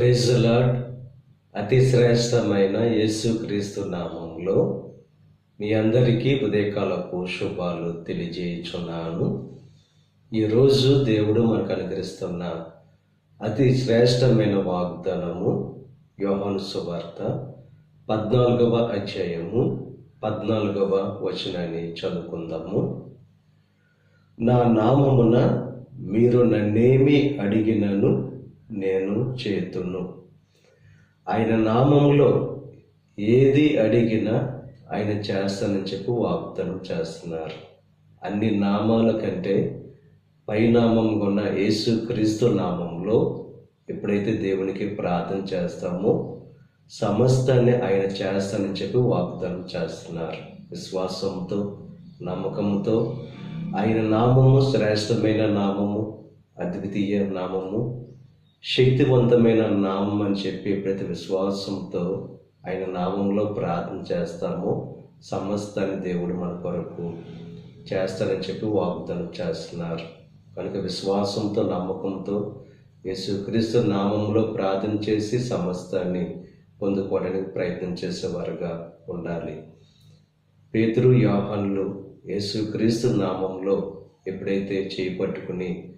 Praise lord అతి శ్రేష్టమైన యేసుక్రీస్తు నామంలో మీ అందరికీ ఉదయకాలపు శుభాలు తెలియజేయుచున్నాను. ఈరోజు దేవుడు మనకు అనుగ్రహిస్తున్న అతి శ్రేష్టమైన వాగ్దానము యోహాను సువార్త పద్నాలుగవ అధ్యాయము పద్నాలుగవ వచనాన్ని చదువుకుందాము. నా నామమున మీరు నన్నేమి అడిగినను నేను చేతును. ఆయన నామంలో ఏది అడిగినా ఆయన చేస్తానని చెప్పి వాగ్దానం చేస్తున్నారు. అన్ని నామాల కంటే పైనామం ఉన్న క్రీస్తు నామంలో ఎప్పుడైతే దేవునికి ప్రార్థన చేస్తామో సమస్తాన్ని ఆయన చేస్తానని చెప్పి వాగ్దానం చేస్తున్నారు. విశ్వాసంతో నమ్మకంతో ఆయన నామము శ్రేష్టమైన నామము అద్వితీయ నామము శక్తివంతమైన నామం అని చెప్పి ప్రతి విశ్వాసంతో ఆయన నామంలో ప్రార్థన చేస్తామో. సమస్తాన్ని దేవుడు మన కొరకు చేస్తారని చెప్పి వాగ్దానం చేస్తున్నారు. కనుక విశ్వాసంతో నమ్మకంతో యేసుక్రీస్తు నామంలో ప్రార్థన చేసి సమస్తాన్ని పొందుకోవడానికి ప్రయత్నం చేసేవారుగా ఉండాలి. పేతురు యోహన్లు యేసుక్రీస్తు నామంలో ఎప్పుడైతే చేయి పట్టుకుని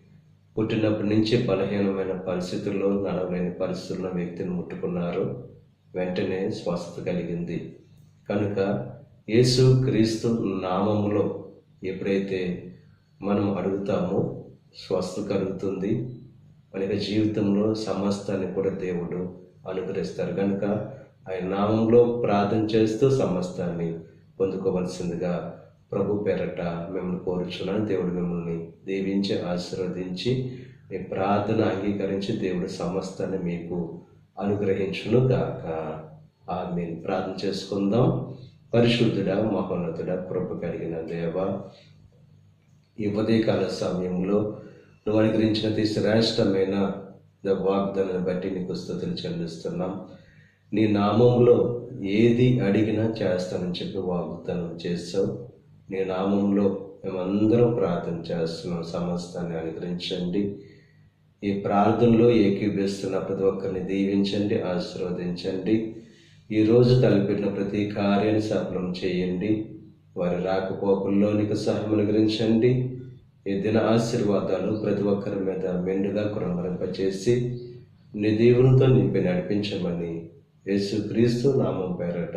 పుట్టినప్పటి నుంచి బలహీనమైన పరిస్థితుల్లో నడవలేని పరిస్థితుల్లో వ్యక్తిని ముట్టుకున్నారు. వెంటనే స్వస్థత కలిగింది. కనుక యేసు క్రీస్తు నామములో ఎప్పుడైతే మనం అడుగుతామో స్వస్థత కలుగుతుంది. మన జీవితంలో సమస్తాన్ని కూడా దేవుడు అనుగ్రహిస్తారు. కనుక ఆయన నామంలో ప్రార్థన చేస్తూ సమస్తాన్ని పొందుకోవలసిందిగా ప్రభు పేరట మిమ్మల్ని కోరుచున్నాను. దేవుడు మిమ్మల్ని దీవించి ఆశీర్వదించి మీ ప్రార్థన అంగీకరించి దేవుడు సమస్తాన్ని మీకు అనుగ్రహించును గాక ఆమె ప్రార్థన చేసుకుందాం. పరిశుద్ధుడా మహోన్నతుడ కృప కలిగిన దేవ ఈ ఉదయకాల సమయంలో నువ్వు అనుగ్రహించిన అతి శ్రేష్టమైన వాగ్దానాన్ని బట్టి నీకు స్థుతులు చెల్లిస్తున్నాం. నీ నామంలో ఏది అడిగినా చేస్తానని చెప్పి వాగ్దానం చేస్తావు నీ నామంలో మేమందరం ప్రార్థన చేస్తున్నాం. సమస్తాన్ని అనుగ్రహించండి. ఈ ప్రార్థనలో ఏకీభిస్తున్న ప్రతి ఒక్కరిని దీవించండి ఆశీర్వదించండి. ఈరోజు తలపెట్టిన ప్రతి కార్యాన్ని సఫలం చేయండి. వారి రాకపోకల్లోనికి సహాయం అనుగ్రహించండి. ఈ దిన ఆశీర్వాదాలు ప్రతి ఒక్కరి మీద మెండుగా కురంగరింపచేసి నీ దేవునితో నింపి నడిపించమని యేసుక్రీస్తు నామం పేరట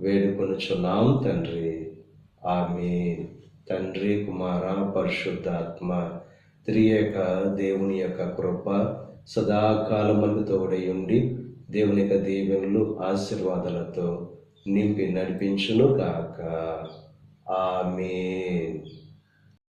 వేడుకొనుచున్నాం తండ్రి. ఆమె తండ్రి కుమార పరిశుద్ధాత్మ త్రియేక దేవుని యొక్క కృప సదాకాలమందు తోడై ఉండి దేవుని యొక్క దీవెనలు ఆశీర్వాదాలతో నింపి నడిపించును కాక ఆమె